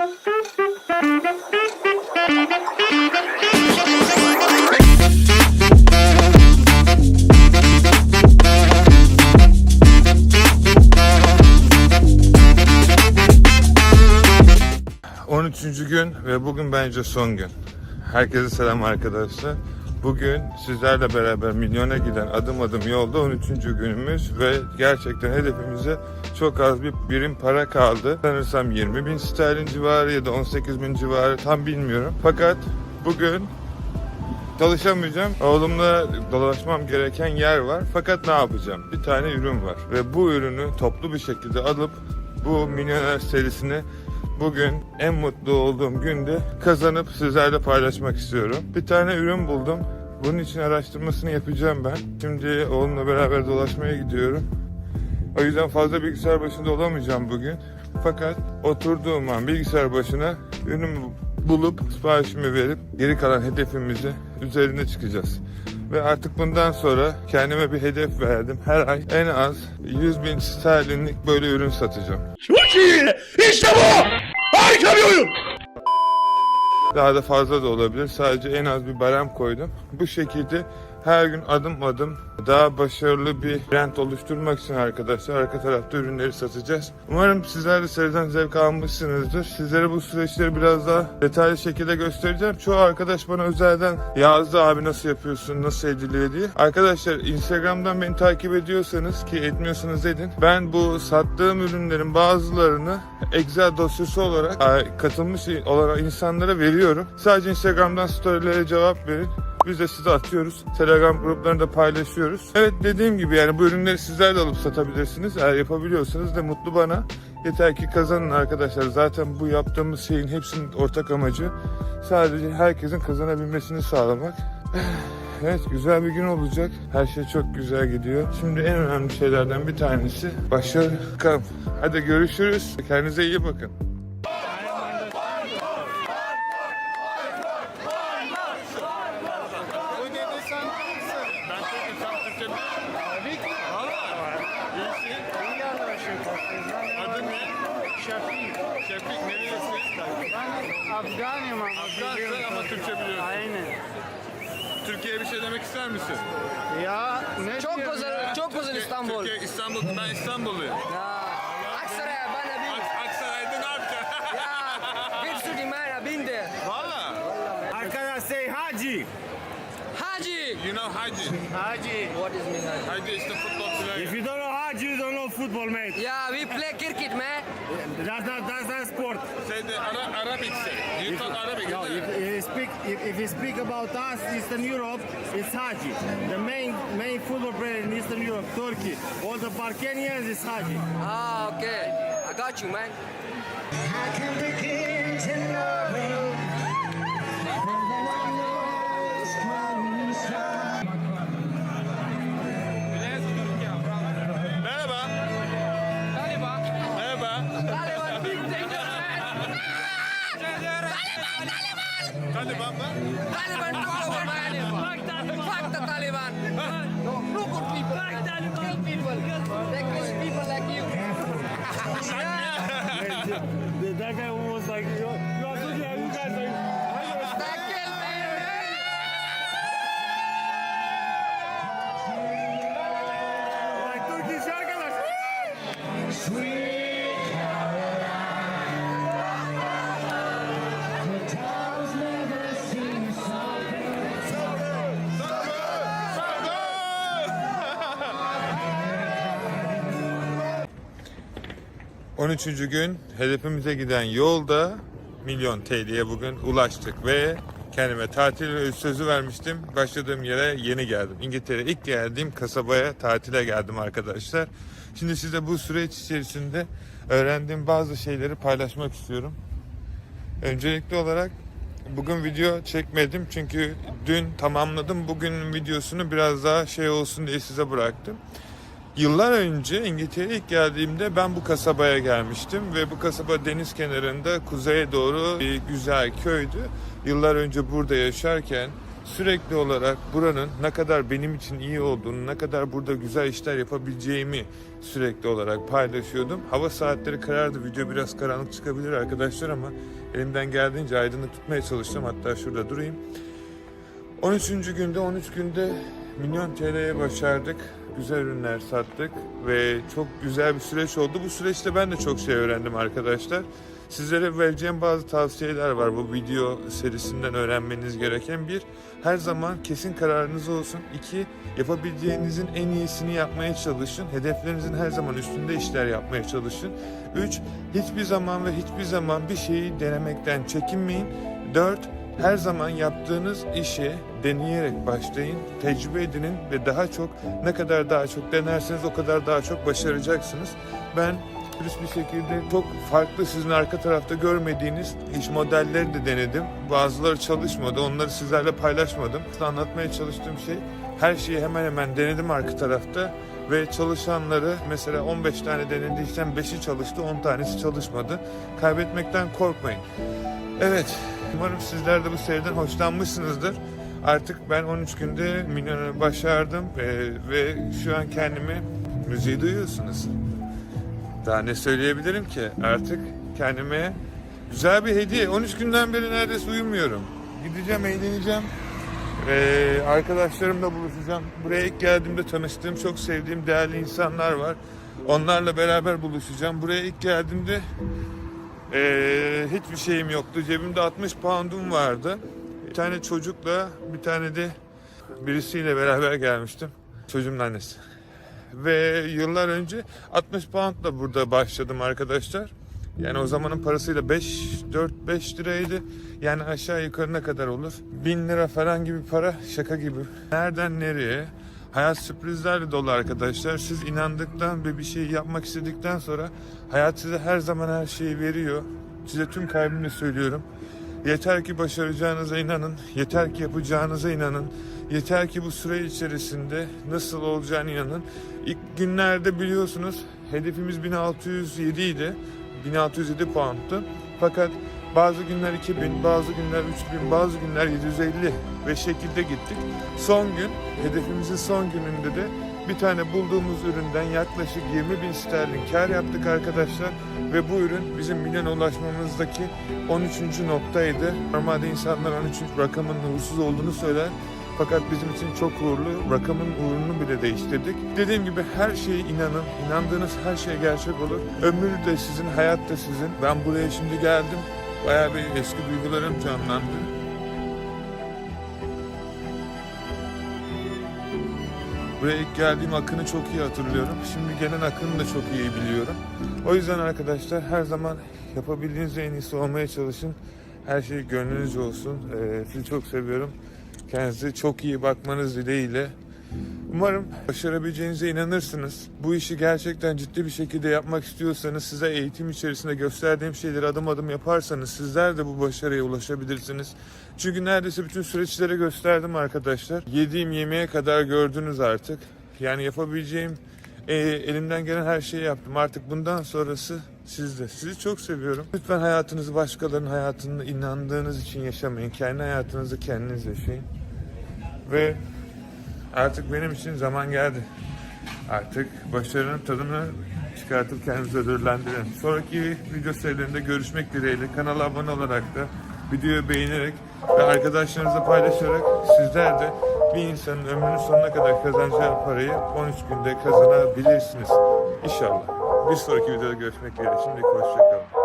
...13. gün ve bugün bence son gün. Herkese selam arkadaşlar. Bugün sizlerle beraber milyona giden adım adım yolda 13. günümüz ve gerçekten hedefimize çok az bir birim para kaldı. Sanırsam 20 bin sterlin civarı ya da 18 bin civarı tam bilmiyorum. Fakat bugün Çalışamayacağım. Oğlumla dolaşmam gereken yer var. Fakat ne yapacağım? Bir tane ürün var. Ve bu ürünü toplu bir şekilde alıp bu milyoner serisini bugün en mutlu olduğum günde kazanıp sizlerle paylaşmak istiyorum. Bir tane ürün buldum. Bunun için araştırmasını yapacağım ben. Şimdi oğlumla beraber dolaşmaya gidiyorum. O yüzden fazla bilgisayar başında olamayacağım bugün. Fakat oturduğum an bilgisayar başına ürünü bulup siparişimi verip geri kalan hedefimizi üzerine çıkacağız. Ve artık bundan sonra kendime bir hedef verdim. Her ay en az 100 bin sterlinlik böyle ürün satacağım. Çok iyi! İşte bu! Harika bir oyun! Daha da fazla da olabilir. Sadece en az bir barem koydum. Bu şekilde her gün adım adım daha başarılı bir brand oluşturmak için arkadaşlar arka tarafta ürünleri satacağız. Umarım sizler de seriden zevk almışsınızdır. Sizlere bu süreçleri biraz daha detaylı şekilde göstereceğim. Çoğu arkadaş bana özelden yazdı abi nasıl yapıyorsun, nasıl ediliyor diye. Arkadaşlar Instagram'dan beni takip ediyorsanız ki etmiyorsanız edin. Ben bu sattığım ürünlerin bazılarını Excel dosyası olarak katılmış olarak insanlara veriyorum. Sadece Instagram'dan storylere cevap verin. Biz de size atıyoruz. Telegram gruplarında paylaşıyoruz. Evet dediğim gibi yani bu ürünleri sizler de alıp satabilirsiniz. Eğer yapabiliyorsanız da mutlu bana. Yeter ki kazanın arkadaşlar. Zaten bu yaptığımız şeyin hepsinin ortak amacı sadece herkesin kazanabilmesini sağlamak. Evet güzel bir gün olacak. Her şey çok güzel gidiyor. Şimdi en önemli şeylerden bir tanesi başarı. Hadi görüşürüz. Kendinize iyi bakın. Türkiye'ye bir şey demek ister misin? Ya ne Çok güzel, ya? çok güzel Türkiye- İstanbul. Türkiye, İstanbul. Ben İstanbulluyum. Ya, Aksaray bana bin. Ak- Aksaray'da ne yapacaksın? Ya, bir sürü dimana bindi. Valla. Arkadaş say Haji. Haji. You know Haji. Haji. What is mean Haji? Haji is the football If player. you don't know Haji, you don't know football, mate. Yeah, we play cricket, man. That's not that's not sport. Say the Ara- Arabic say. You talk Arabic, No, if, if you speak if, if you speak about us, Eastern Europe, it's Haji. The main main football player in Eastern Europe, Turkey. All the Balkanians is Haji. Ah, okay. I got you, man. Merhaba. That, guy was like, you, you are Turkey, you guys are. 13. gün hedefimize giden yolda milyon TL'ye bugün ulaştık ve kendime tatil sözü vermiştim. Başladığım yere yeni geldim. İngiltere ilk geldiğim kasabaya tatile geldim arkadaşlar. Şimdi size bu süreç içerisinde öğrendiğim bazı şeyleri paylaşmak istiyorum. Öncelikli olarak bugün video çekmedim çünkü dün tamamladım. Bugün videosunu biraz daha şey olsun diye size bıraktım. Yıllar önce İngiltere'ye ilk geldiğimde ben bu kasabaya gelmiştim ve bu kasaba deniz kenarında kuzeye doğru bir güzel köydü. Yıllar önce burada yaşarken sürekli olarak buranın ne kadar benim için iyi olduğunu, ne kadar burada güzel işler yapabileceğimi sürekli olarak paylaşıyordum. Hava saatleri karardı. Video biraz karanlık çıkabilir arkadaşlar ama elimden geldiğince aydınlık tutmaya çalıştım. Hatta şurada durayım. 13. günde 13 günde milyon TL'ye başardık. Güzel ürünler sattık ve çok güzel bir süreç oldu. Bu süreçte ben de çok şey öğrendim arkadaşlar. Sizlere vereceğim bazı tavsiyeler var bu video serisinden öğrenmeniz gereken. Bir, her zaman kesin kararınız olsun. İki, yapabileceğinizin en iyisini yapmaya çalışın. Hedeflerinizin her zaman üstünde işler yapmaya çalışın. Üç, hiçbir zaman ve hiçbir zaman bir şeyi denemekten çekinmeyin. Dört, her zaman yaptığınız işe deneyerek başlayın, tecrübe edinin ve daha çok ne kadar daha çok denerseniz o kadar daha çok başaracaksınız. Ben dürüst bir şekilde çok farklı sizin arka tarafta görmediğiniz iş modelleri de denedim. Bazıları çalışmadı, onları sizlerle paylaşmadım. Size anlatmaya çalıştığım şey her şeyi hemen hemen denedim arka tarafta ve çalışanları mesela 15 tane denediysem 5'i çalıştı, 10 tanesi çalışmadı. Kaybetmekten korkmayın. Evet, umarım sizler de bu seriden hoşlanmışsınızdır. Artık ben 13 günde milyonu başardım ee, ve şu an kendimi müziği duyuyorsunuz. Daha ne söyleyebilirim ki? Artık kendime güzel bir hediye. 13 günden beri neredeyse uyumuyorum. Gideceğim, eğleneceğim. Ee, arkadaşlarımla buluşacağım. Buraya ilk geldiğimde tanıştığım, çok sevdiğim değerli insanlar var. Onlarla beraber buluşacağım. Buraya ilk geldiğimde ee, hiçbir şeyim yoktu. Cebimde 60 poundum vardı. Bir tane çocukla, bir tane de birisiyle beraber gelmiştim. Çocuğumun annesi. Ve yıllar önce 60 poundla burada başladım arkadaşlar. Yani o zamanın parasıyla 5, 4, 5 liraydı. Yani aşağı yukarı ne kadar olur? 1000 lira falan gibi para şaka gibi. Nereden nereye? Hayat sürprizlerle dolu arkadaşlar. Siz inandıktan ve bir şey yapmak istedikten sonra hayat size her zaman her şeyi veriyor. Size tüm kalbimle söylüyorum. Yeter ki başaracağınıza inanın. Yeter ki yapacağınıza inanın. Yeter ki bu süre içerisinde nasıl olacağını inanın. İlk günlerde biliyorsunuz hedefimiz 1607 idi. 1607 puandı. Fakat bazı günler 2000, bazı günler 3000, bazı günler 750 ve şekilde gittik. Son gün, hedefimizin son gününde de bir tane bulduğumuz üründen yaklaşık 20 bin sterlin kar yaptık arkadaşlar. Ve bu ürün bizim milyona ulaşmamızdaki 13. noktaydı. Normalde insanlar 13. rakamın uğursuz olduğunu söyler. Fakat bizim için çok uğurlu. Rakamın uğrunu bile değiştirdik. Dediğim gibi her şeye inanın. İnandığınız her şey gerçek olur. Ömür de sizin, hayat da sizin. Ben buraya şimdi geldim. Bayağı bir eski duygularım canlandı. Buraya ilk geldiğim Akın'ı çok iyi hatırlıyorum. Şimdi gelen Akın'ı da çok iyi biliyorum. O yüzden arkadaşlar her zaman yapabildiğiniz en iyisi olmaya çalışın. Her şey gönlünüzce olsun. Ee, sizi çok seviyorum. Kendinize çok iyi bakmanız dileğiyle. Umarım başarabileceğinize inanırsınız. Bu işi gerçekten ciddi bir şekilde yapmak istiyorsanız size eğitim içerisinde gösterdiğim şeyleri adım adım yaparsanız sizler de bu başarıya ulaşabilirsiniz. Çünkü neredeyse bütün süreçlere gösterdim arkadaşlar. Yediğim yemeğe kadar gördünüz artık. Yani yapabileceğim e, elimden gelen her şeyi yaptım. Artık bundan sonrası sizde. Sizi çok seviyorum. Lütfen hayatınızı başkalarının hayatını inandığınız için yaşamayın. Kendi hayatınızı kendiniz yaşayın. Ve artık benim için zaman geldi. Artık başarının tadını çıkartıp kendimizi ödüllendirelim. Sonraki video serilerinde görüşmek dileğiyle. Kanala abone olarak da videoyu beğenerek ve arkadaşlarınızla paylaşarak sizler de bir insanın ömrünün sonuna kadar kazanacağı parayı 13 günde kazanabilirsiniz. İnşallah. Bir sonraki videoda görüşmek dileğiyle. Şimdilik hoşçakalın.